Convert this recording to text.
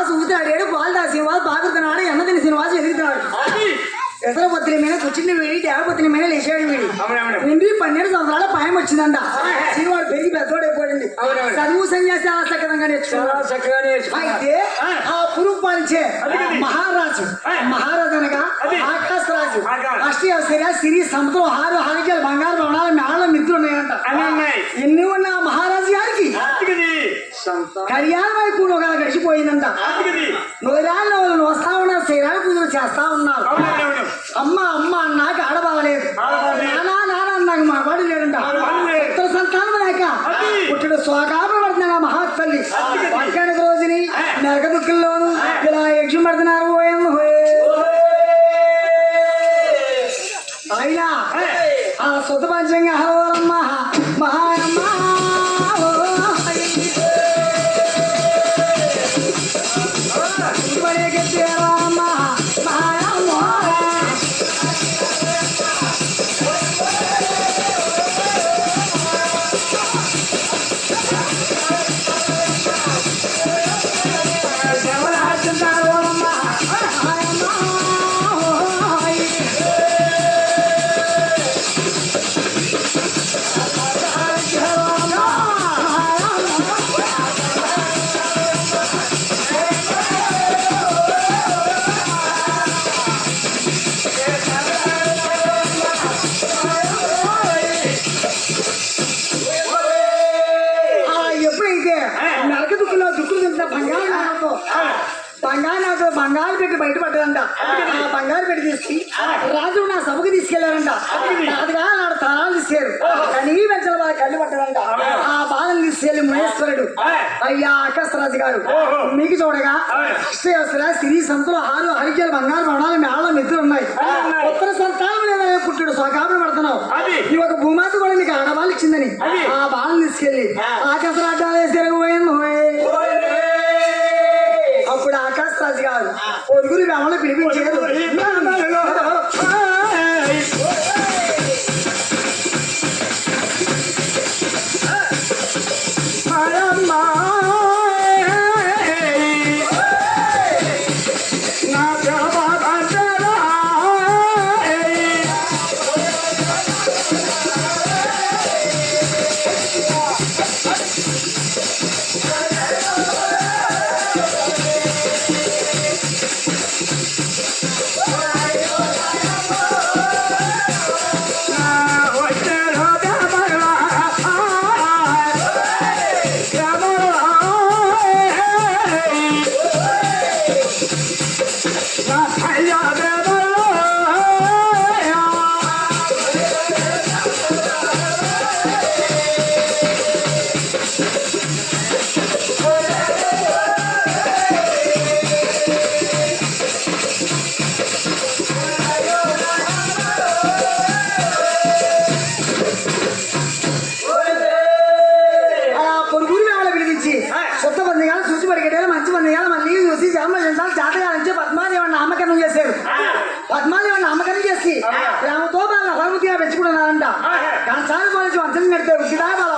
శ్రీనివాస్ బాగుతున్నాడు ఎన్నదిని శ్రీనివాస్ ఎదుగుతున్నాడు ఎసర పొత్తిల మీద కూర్చుని వీడి పొత్తిల మీద లేచాడు వీడి. నుండి పన్నెండు సంవత్సరాల పాయం వచ్చిందంట శ్రీవాడు పెరిగి పెద్దోడైపోయింది అవునవును. చదువు సన్యాసి చాలా చక్కదంగా. అయితే ఆ. పురుగు పాలించే. మహారాజు. మహారాజు అనగా. ఆకాశ రాజు ఆకాశ్. అష్ట సిరి సముద్రం హారు హారికలు బంగారు భవనాలు మేళ మిత్రులు ఉన్నాయంట. ఎన్ని ఉన్న ఆ మహారాజు గారికి అందుకది కళ్యాణ వైపు ఒక గడిచిపోయిందంట నూరాళ్ళు వాళ్ళు వస్తా ఉన్నారు శ్రీరామ పూజలు చేస్తా ఉన్నారు అమ్మ అమ్మ అన్నాక ఆడబాగలేదు. నానా నాన్న అన్నాక మా వాడు లేడంట. పుత్ర సంతానం లేక అది. పుట్టుడు స్వాకాపం పడుతున్నా అందుకని. పక్కన రోజుని. నరక దుఃఖంలోను ఇలా యక్షం పడుతున్నారు. అయినా ఆ సొంత బంగారు నాతో బంగారు పెట్టి బయటపడ్డదంట. ఆ బంగారు పెట్టి తీసుకు రాజు నా సభకు తీసుకెళ్ళారంట. నాదుగా నాడు తాళాలు తీసారు. కానీ వెంచల వాళ్ళ కళ్ళు పట్టదంట. ఆ బాలను తీసుకెళ్ళి మహేశ్వరుడు అయ్యా ఆకాశరాజు గారు మీకు చూడగా అష్టవసర స్త్రీ సంతులు ఆరు హరికలు బంగారు భవనాలు మేళ మెత్తులు ఉన్నాయి. ఉత్తర సంతానం లేదా పుట్టుడు? స్వకాపం పడుతున్నావు. ఈ ఒక భూమాత కూడా నీకు ఆడవాళ్ళు ఇచ్చిందని. ఆ బాలను తీసుకెళ్ళి ఆకాశరాజాలు తిరగబోయింది అప్పుడు ఆకాశ రాజు గారు పొరుగురు వెమలు పిలిపించారు బందిగాలు మళ్ళీ చూసి జన్మ జంతాలు జాతకాలించి పద్మాదేవి నామకరణం చేశారు. పద్మాదేవి నామకరణం చేసి ప్రేమతో వాళ్ళ హరమతిగా పెంచుకుంటున్నారంట కంచాలు పోలీసు వంచం కడితే ఉద్దిదా వాళ్ళ ఊసలాడింది పద్మావతి